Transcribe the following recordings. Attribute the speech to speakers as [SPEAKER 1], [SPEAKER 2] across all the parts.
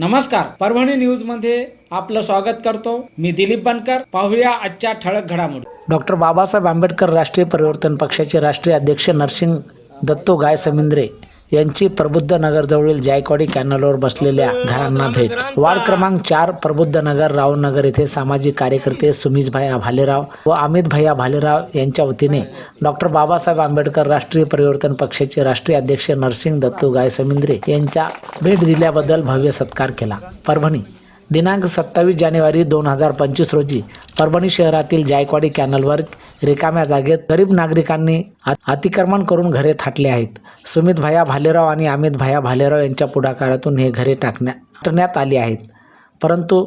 [SPEAKER 1] नमस्कार परभणी न्यूजमध्ये आपलं स्वागत करतो. मी दिलीप बनकर पाहूया आजच्या ठळक घडामोडी. डॉक्टर बाबासाहेब आंबेडकर राष्ट्रीय परिवर्तन पक्षाचे राष्ट्रीय अध्यक्ष नरसिंग दत्तो गाय समिंद्रे यांची प्रबुद्ध नगरजवळील जायकवाडी कॅनलवर बसलेल्या घरांना भेट. वार्ड क्रमांक चार प्रबुद्ध नगर रावनगर येथे सामाजिक कार्यकर्ते सुमितभाई भालेराव व अमितभाई भालेराव यांच्या वतीने डॉक्टर बाबासाहेब आंबेडकर राष्ट्रीय परिवर्तन पक्षाचे राष्ट्रीय अध्यक्ष नरसिंग दत्तू गाय समिंद्रे यांच्या भेट दिल्याबद्दल भव्य सत्कार केला. परभणी. दिनांक सत्तावीस जानेवारी दोन हजार पंचवीस रोजी परभणी शहरातील जायकवाडी कॅनलवर रिकाम्या जागेत गरीब नागरिकांनी अ- अतिक्रमण करून घरे थाटले आहेत. सुमित भैया भालेराव आणि अमित भैया भालेराव यांच्या पुढाकारातून हे घरे टाकण्या टाकण्यात आली आहेत. परंतु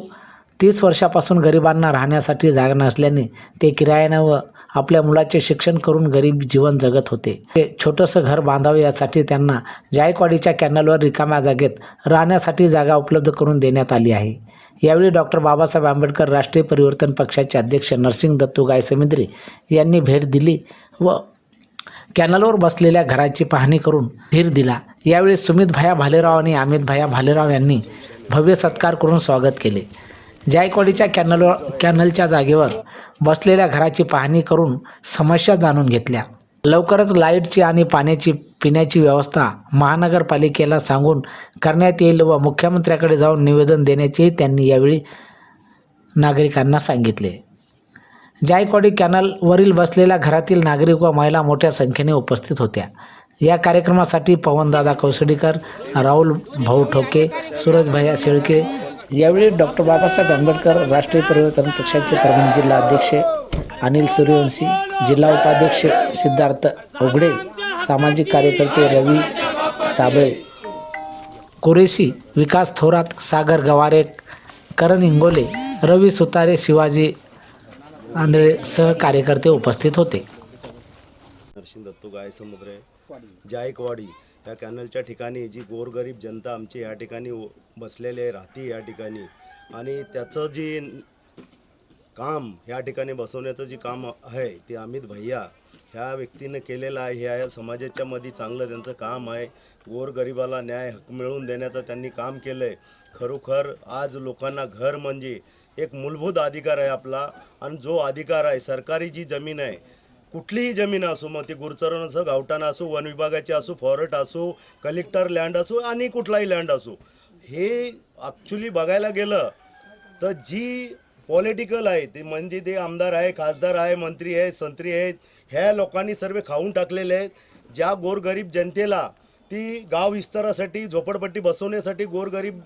[SPEAKER 1] तीस वर्षापासून गरिबांना राहण्यासाठी जागा नसल्याने ते किरायानं व आपल्या मुलाचे शिक्षण करून गरीब जीवन जगत होते. ते छोटंसं घर बांधावे यासाठी त्यांना जायकवाडीच्या कॅनलवर रिकाम्या जागेत राहण्यासाठी जागा उपलब्ध करून देण्यात आली आहे. यावेळी डॉक्टर बाबासाहेब आंबेडकर राष्ट्रीय परिवर्तन पक्षाचे अध्यक्ष नरसिंग दत्तू गायसमिंद्री यांनी भेट दिली व कॅनलवर बसलेल्या घराची पाहणी करून धीर दिला. यावेळी सुमित भाया भालेराव आणि अमित भाया भालेराव यांनी भव्य सत्कार करून स्वागत केले. जायकवाडीच्या कॅनलवर कॅनलच्या जागेवर बसलेल्या घराची पाहणी करून समस्या जाणून घेतल्या. लवकरच लाईटची आणि पाण्याची पिण्याची व्यवस्था महानगरपालिकेला सांगून करण्यात येईल व मुख्यमंत्र्याकडे जाऊन निवेदन देण्याचेही त्यांनी यावेळी नागरिकांना सांगितले. जायकवाडी कॅनलवरील बसलेल्या घरातील नागरिक व महिला मोठ्या संख्येने उपस्थित होत्या. या कार्यक्रमासाठी पवनदादा कौसडीकर राहुल भाऊ ठोके सूरज भैया शेळके यावेळी डॉक्टर बाबासाहेब आंबेडकर राष्ट्रीय परिवर्तन पक्षाचे परभणी जिल्हा अध्यक्ष अनिल सूर्यवंशी जिल्हा उपाध्यक्ष सिद्धार्थ उघडे सामाजिक कार्यकर्ते रवी साबळे कुरेशी विकास थोरात सागर गवारे करण इंगोले रवी सुतारे शिवाजी आंधळे सह कार्यकर्ते उपस्थित होते.
[SPEAKER 2] नरसिंह दत्तू गाय समुद्र जायकवाडी त्या कॅनलच्या ठिकाणी जी गोरगरीब जनता आमची या ठिकाणी बसलेले बसलेली आहे राहती या ठिकाणी. आणि त्याचं जी काम ह्या ठिकाणी बसवण्याचं जे काम आहे ते अमित भैया ह्या व्यक्तीनं केलेलं आहे. ह्या समाजाच्या मध्ये चांगलं त्यांचं काम आहे. गोरगरिबाला न्याय हक्क मिळवून देण्याचं त्यांनी काम केलं आहे खरोखर आज लोकांना घर म्हणजे एक मूलभूत अधिकार आहे आपला. आणि जो अधिकार आहे सरकारी जी जमीन आहे कुठलीही जमीन असो मग ती गुरचरण असो गावठाण असो वन विभागाची असो फॉरेस्ट असो कलेक्टर लँड असो आणि कुठलाही लँड असो. हे ॲक्च्युली बघायला गेलं तर जी पॉलिटिकल आहे ते म्हणजे ते आमदार आहे खासदार आहे मंत्री आहे संत्री आहेत ह्या लोकांनी सर्व खाऊन टाकलेले आहेत. ज्या गोरगरीब जनतेला ती गाव विस्तारासाठी झोपडपट्टी बसवण्यासाठी गोरगरीब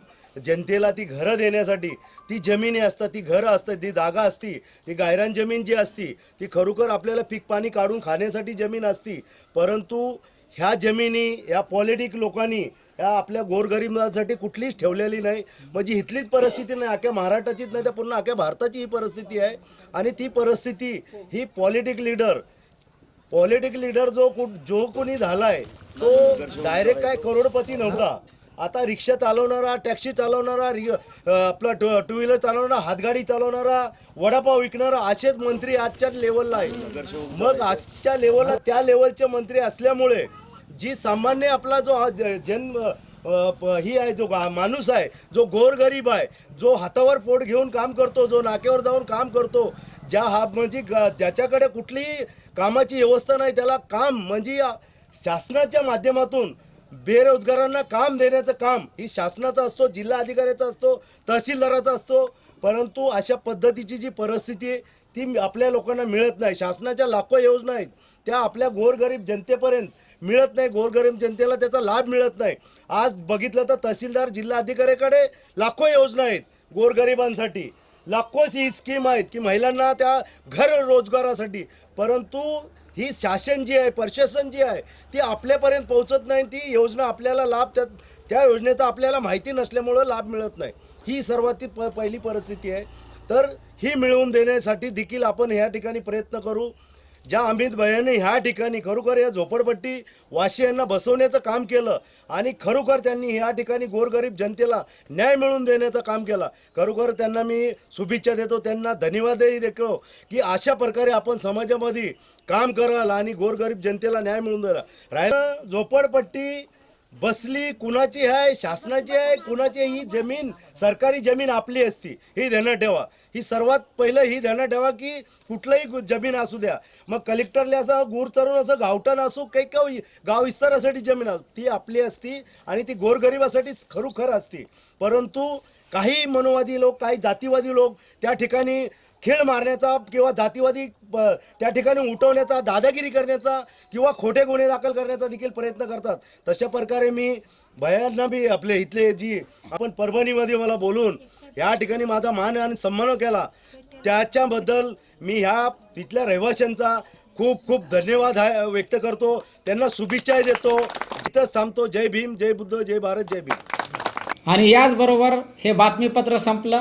[SPEAKER 2] जनतेला ती घरं देण्यासाठी ती जमिनी असतात ती घरं असतात ती जागा असती ती गायरान जमीन जी असती ती खरोखर आपल्याला पीक पाणी काढून खाण्यासाठी जमीन असती. परंतु ह्या जमिनी ह्या पॉलिटिक लोकांनी या आपल्या गोरगरिबांसाठी कुठलीच ठेवलेली नाही. म्हणजे इथलीच परिस्थिती नाही अख्ख्या महाराष्ट्राचीच नाही तर पूर्ण अख्ख्या भारताची ही परिस्थिती आहे. आणि ती परिस्थिती ही पॉलिटिक लीडर पॉलिटिक लीडर जो कुठ जो कोणी झालाय तो डायरेक्ट काय करोडपती नव्हता. आता रिक्षा चालवणारा टॅक्सी चालवणारा रि आपलं आपला टू टू व्हीलर चालवणारा हातगाडी चालवणारा वडापाव विकणारा असेच मंत्री आजच्या लेवलला आहे मग आजच्या लेवलला त्या लेवलचे मंत्री असल्यामुळे जी सामान्य आपला जो जन्म ही आहे जो माणूस आहे जो गोरगरीब आहे जो हातावर पोट घेऊन काम करतो जो नाक्यावर जाऊन काम करतो ज्या हा म्हणजे त्याच्याकडे ज्याच्याकडे कुठलीही कामाची व्यवस्था नाही त्याला काम म्हणजे शासनाच्या माध्यमातून बेरोजगारांना काम देण्याचं काम ही शासनाचा असतो जिल्हा अधिकाऱ्याचा असतो तहसीलदाराचा असतो. परंतु अशा पद्धतीची जी परिस्थिती आहे ती आपल्या लोकांना मिळत नाही. शासनाच्या लाखो योजना आहेत त्या आपल्या गोरगरीब जनतेपर्यंत मिळत नाही. गोरगरीब जनतेला त्याचा लाभ मिळत नाही. आज बघितलं तर तहसीलदार जिल्हा अधिकाऱ्याकडे लाखो योजना आहेत गोरगरिबांसाठी. लाखोच ही स्कीम आहेत की महिलांना त्या घर रोजगारासाठी. परंतु ही शासन जी आहे प्रशासन जी आहे ती आपल्यापर्यंत पोहोचत नाही. ती योजना आपल्याला लाभ त्या त्या योजनेचा आपल्याला माहिती नसल्यामुळं लाभ मिळत नाही. ही सर्वात प पहिली परिस्थिती आहे. तर ही मिळवून देण्यासाठी देखील आपण ह्या ठिकाणी प्रयत्न करू. ज्या अमित भयाने ह्या ठिकाणी खरोखर या झोपडपट्टी वासियांना बसवण्याचं काम केलं आणि खरोखर त्यांनी ह्या ठिकाणी गोरगरीब जनतेला न्याय मिळवून देण्याचं काम केलं. खरोखर त्यांना मी शुभेच्छा देतो त्यांना धन्यवादही देतो की अशा प्रकारे आपण समाजामध्ये काम कराल आणि गोरगरीब जनतेला न्याय मिळवून द्यायला राहिलं झोपडपट्टी बसली कुणाची आहे शासनाची आहे कुणाची आहे? ही जमीन सरकारी जमीन आपली असती ही ध्यानात ठेवा ही सर्वात पहिलं ही ध्यानात ठेवा की कुठलंही जमीन असू द्या मग कलेक्टरला असं गुर चरून असं गावठाण असो काही का गाव विस्तारासाठी जमीन असो ती आपली असती आणि ती गोरगरिबासाठीच खरोखर असती परंतु काही मनोवादी लोक काही जातीवादी लोक त्या ठिकाणी खेळ मारण्याचा किंवा जातीवादी त्या ठिकाणी उठवण्याचा दादागिरी करण्याचा किंवा खोटे गुन्हे दाखल करण्याचा देखील प्रयत्न करतात. तशा प्रकारे मी भयांना बी आपले इथले जी आपण परभणीमध्ये मला बोलून या ठिकाणी माझा मान आणि सन्मान केला. त्याच्याबद्दल मी ह्या तिथल्या रहिवाशांचा खूप खूप धन्यवाद हा- व्यक्त करतो. त्यांना शुभेच्छा देतो. इथंच थांबतो. जय भीम जय बुद्ध जय भारत जय भीम.
[SPEAKER 1] आणि याचबरोबर हे बातमीपत्र संपलं.